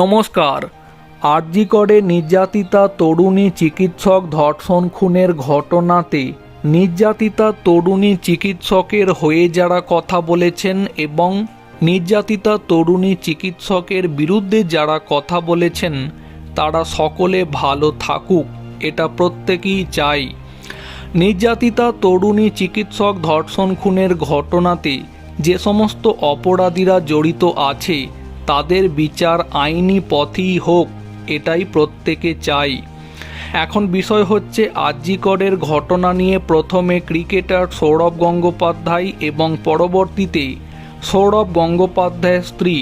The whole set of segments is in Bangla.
নমস্কার। আরজিকরে নির্যাতিতা তরুণী চিকিৎসক ধর্ষণ খুনের ঘটনাতে নির্যাতিতা তরুণী চিকিৎসকের হয়ে যারা কথা বলেছেন এবং নির্যাতিতা তরুণী চিকিৎসকের বিরুদ্ধে যারা কথা বলেছেন, তারা সকলে ভালো থাকুক, এটা প্রত্যেকেই চাই। নির্যাতিতা তরুণী চিকিৎসক ধর্ষণ খুনের ঘটনাতে যে সমস্ত অপরাধীরা জড়িত আছে তাদের বিচার আইনি পথেই হোক, এটাই প্রত্যেকে চাই। এখন বিষয় হচ্ছে আজিকরের ঘটনা নিয়ে প্রথমে ক্রিকেটার সৌরভ গঙ্গোপাধ্যায় এবং পরবর্তীতে সৌরভ গঙ্গোপাধ্যায়ের স্ত্রী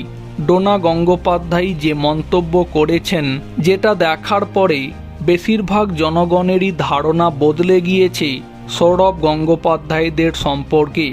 ডোনা গঙ্গোপাধ্যায় যে মন্তব্য করেছেন, যেটা দেখার পরে বেশিরভাগ জনগণেরই ধারণা বদলে গিয়েছে সৌরভ গঙ্গোপাধ্যায়দের সম্পর্কে।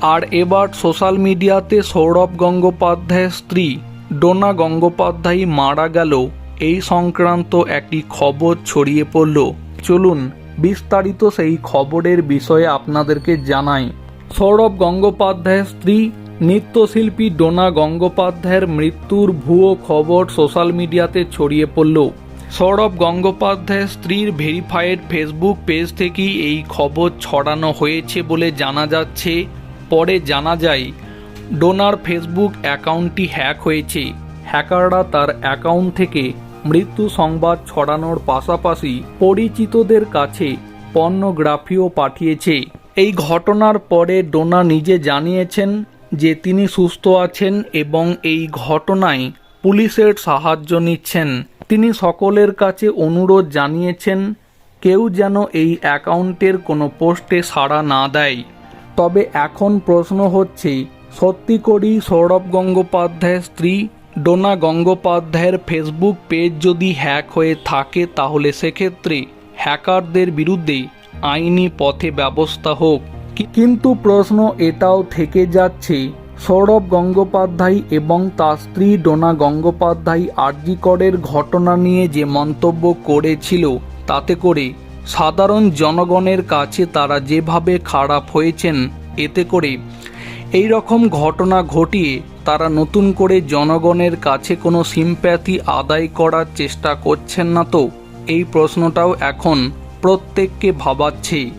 আর এবার সোশ্যাল মিডিয়াতে সৌরভ গঙ্গোপাধ্যায়ের স্ত্রী ডোনা গঙ্গোপাধ্যায় মারা গেল। এই সংক্রান্ত একটি খবর ছড়িয়ে পড়ল। চলুন বিস্তারিত সেই খবরের বিষয়ে আপনাদেরকে জানাই। সৌরভ গঙ্গোপাধ্যায়ের স্ত্রী নৃত্যশিল্পী ডোনা গঙ্গোপাধ্যায়ের মৃত্যুর ভুয়ো খবর সোশ্যাল মিডিয়াতে ছড়িয়ে পড়ল। সৌরভ গঙ্গোপাধ্যায়ের স্ত্রীর ভেরিফাইড ফেসবুক পেজ থেকেই এই খবর ছড়ানো হয়েছে বলে জানা যাচ্ছে। পরে জানা যায়, ডোনার ফেসবুক অ্যাকাউন্টটি হ্যাক হয়েছে। হ্যাকাররা তার অ্যাকাউন্ট থেকে মৃত্যু সংবাদ ছড়ানোর পাশাপাশি পরিচিতদের কাছে পর্নোগ্রাফিও পাঠিয়েছে। এই ঘটনার পরে ডোনা নিজে জানিয়েছেন যে তিনি সুস্থ আছেন এবং এই ঘটনায় পুলিশের সাহায্য নিচ্ছেন। তিনি সকলের কাছে অনুরোধ জানিয়েছেন, কেউ যেন এই অ্যাকাউন্টের কোনো পোস্টে সাড়া না দেয়। তবে এখন প্রশ্ন হচ্ছে সত্যি করেই সৌরভ গঙ্গোপাধ্যায়ের স্ত্রী ডোনা গঙ্গোপাধ্যায়ের ফেসবুক পেজ যদি হ্যাক হয়ে থাকে, তাহলে সেক্ষেত্রে হ্যাকারদের বিরুদ্ধে আইনি পথে ব্যবস্থা হোক। কিন্তু প্রশ্ন এটাও থেকে যাচ্ছে, সৌরভ গঙ্গোপাধ্যায় এবং তার স্ত্রী ডোনা গঙ্গোপাধ্যায় আরজিকরের ঘটনা নিয়ে যে মন্তব্য করেছিল, তাতে করে সাধারণ জনগণের কাছে তারা যেভাবে খারাপ হয়েছেন, এতে করে এই রকম ঘটনা ঘটিয়ে তারা নতুন করে জনগণের কাছে কোনো সিম্প্যাথি আদায় করার চেষ্টা করছেন না তো? এই প্রশ্নটাও এখন প্রত্যেককে ভাবাচ্ছে।